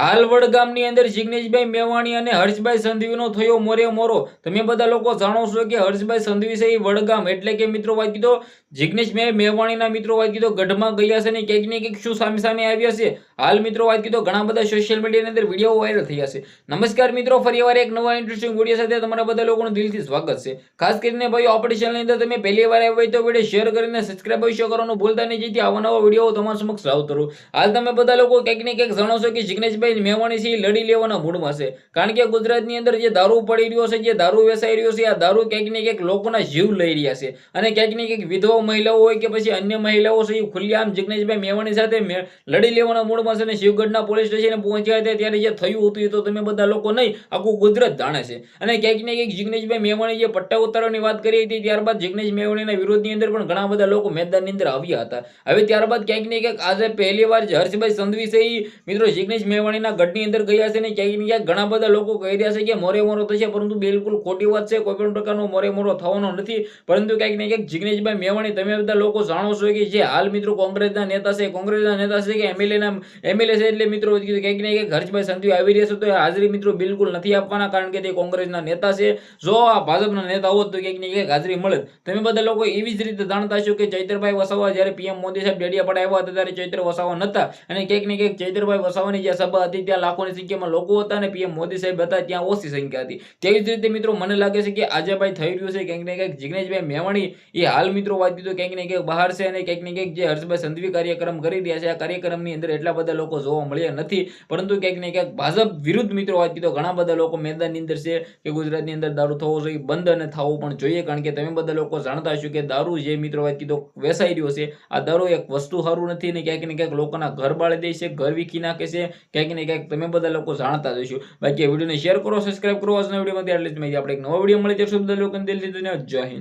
હાલ વડગામની અંદર જિગ્નેશભાઈ મેવાણી અને હર્ષભાઈ સંધવીનો થયો મોરે મોરો. તમે બધા લોકો જાણો છો કે હર્ષભાઈ સંધવી છે એ વડગામ એટલે કે મિત્રો વાત કીધો, જિગ્નેશભાઈ મેવાણીના મિત્રો વાત કીધો, ગઢમાં ગયા છે ને ક્યાંક ને ક્યાંક શું સામે સામે આવ્યા છે? હાલ મિત્રો વાત કીધો, ઘણા બધા સોશિયલ મીડિયાની અંદર વીડિયો વાયરલ થયા છે. નમસ્કાર મિત્રો, ફરી વાર એક નવા ઇન્ટરેસ્ટિંગ વીડિયો સાથે તમારા બધા લોકોનું દિલથી સ્વાગત છે. ખાસ કરીને ભાઈ ચેનલની અંદર તમે પહેલી વાર આવ્યા હોય તો વીડિયો શેર કરીને સબસ્ક્રાઈબ અવશ્ય કરવાનું ભૂલતા નહીં. જેથી આવા નવા વીડિયો તમારા સમક્ષ લાવતો રહું. હાલ તમે બધા લોકો ક્યાંક ને ક્યાંક જાણો છો કે જિગ્નેશભાઈ મેવાણી છે એ લડી લેવાના મૂડમાં છે. કારણ કે ગુજરાતની અંદર જે દારૂ પડી રહ્યો છે, જે દારૂ વેચાઈ રહ્યો છે, આ દારૂ ક્યાંક ને લોકોના જીવ લઈ રહ્યા છે. અને ક્યાંક ને વિધવા મહિલાઓ હોય કે પછી અન્ય મહિલાઓ છે, એ ખુલ્લેઆમ જિગ્નેશભાઈ મેવાણી સાથે લડી લેવાના મૂડમાં છે અને શિવગઢના પોલીસ સ્ટેશને પહોંચ્યા હતા ત્યારે જે થયું હતું એ તો તમે બધા લોકો નહીં, આખું ગુજરાત જાણે છે. અને ક્યાંક ને ક્યાંક જિગ્નેશભાઈ મેવાણી જે પટ્ટા ઉતારવાની વાત કરી હતી, ત્યારબાદ જિગ્નેશ મેવાણીના વિરોધની અંદર પણ ઘણા બધા લોકો મેદાનની અંદર આવ્યા હતા. હવે ત્યારબાદ ક્યાંક ને આજે પહેલી વાર હર્ષભાઈ સંધવી છે મિત્રો, જિગ્નેશ મેવાણીના ગઢની અંદર ગયા છે ને ક્યાંક ને ક્યાંક ઘણા બધા લોકો કહી રહ્યા છે કે મોરે મોરો થશે, પરંતુ બિલકુલ ખોટી વાત છે. કોઈ પણ પ્રકારનો મોરે મોરો થવાનો નથી. પરંતુ ક્યાંક ને ક્યાંક જિગ્નેશભાઈ મેવાણી, તમે બધા લોકો જાણો છો કે જે હાલ મિત્રો કોંગ્રેસના નેતા છે, કોંગ્રેસના નેતા છે કે એમએલએના, એમએલએ છે એટલે મિત્રો ક્યાંક ને ક્યાંક હર્ષભાઈ સંધવી આવી રહ્યા છે, તો હાજરી મિત્રો બિલકુલ નથી આપવાના, કારણ કે તે કોંગ્રેસના નેતા છે. જો આ ભાજપના નેતા હોત તો ક્યાંક ને ક્યાંક હાજરી મળે તમે બધા લોકો એવી જ રીતે જાણતા છો કે ચૈતરભાઈ વસાવા જ્યારે પીએમ મોદી સાહેબ ડેડિયાપાડા આવ્યા હતા, ત્યારે ચૈત્ર વસાવા નતા. અને ક્યાંક ને ક્યાંક ચૈતરભાઈ વસાવાની જે સભા ત્યાં લાખોની સંખ્યામાં લોકો હતા અને પીએમ મોદી સાહેબ હતા, ત્યાં ઓછી સંખ્યા હતી. તેવી જ રીતે મિત્રો, મને લાગે છે કે આજે ભાઈ થઈ રહ્યું છે, ક્યાંક ને ક્યાંક જિગ્નેશભાઈ મેવાણી એ હાલ મિત્રો વાત દીધું કંઈક ને કંઈક બહાર છે અને કંઈક ને કંઈક જે હર્ષભાઈ સંધવી કાર્યક્રમ કરી રહ્યા છે, આ કાર્યક્રમની અંદર એટલા બધા લોકો જોવા મળ્યા નથી, પરંતુ કંઈક ને કંઈક ભાજપ વિરુદ્ધ મિત્રો વાત કીધો ઘણા બધા લોકો મેદાનની અંદર છે કે ગુજરાતની અંદર દારૂ થવો જોઈએ, બંધ અને થવો પણ જોઈએ, કારણ કે તમે બધા લોકો જાણતા હશો કે દારૂ જે મિત્રો વાત કીધો વેસાઈ રહ્યો છે, આ દારૂ એક વસ્તુ સારું નથી ને ક્યાંક ને ક્યાંક લોકોના ઘર બાળી દે છે, ઘર વીખી નાખે છે, ક્યાંક ને કંઈક તમે બધા લોકો જાણતા જશો બાકી વિડીયોને શેર કરો સબસ્ક્રાઈબ કરો, આજના વિડીયોમાં ત્યારે આપણે એક નવો વીડિયો મળી સુધી બધા લોકોને દિલથી ધન્યવાદ. જય હિન્દ.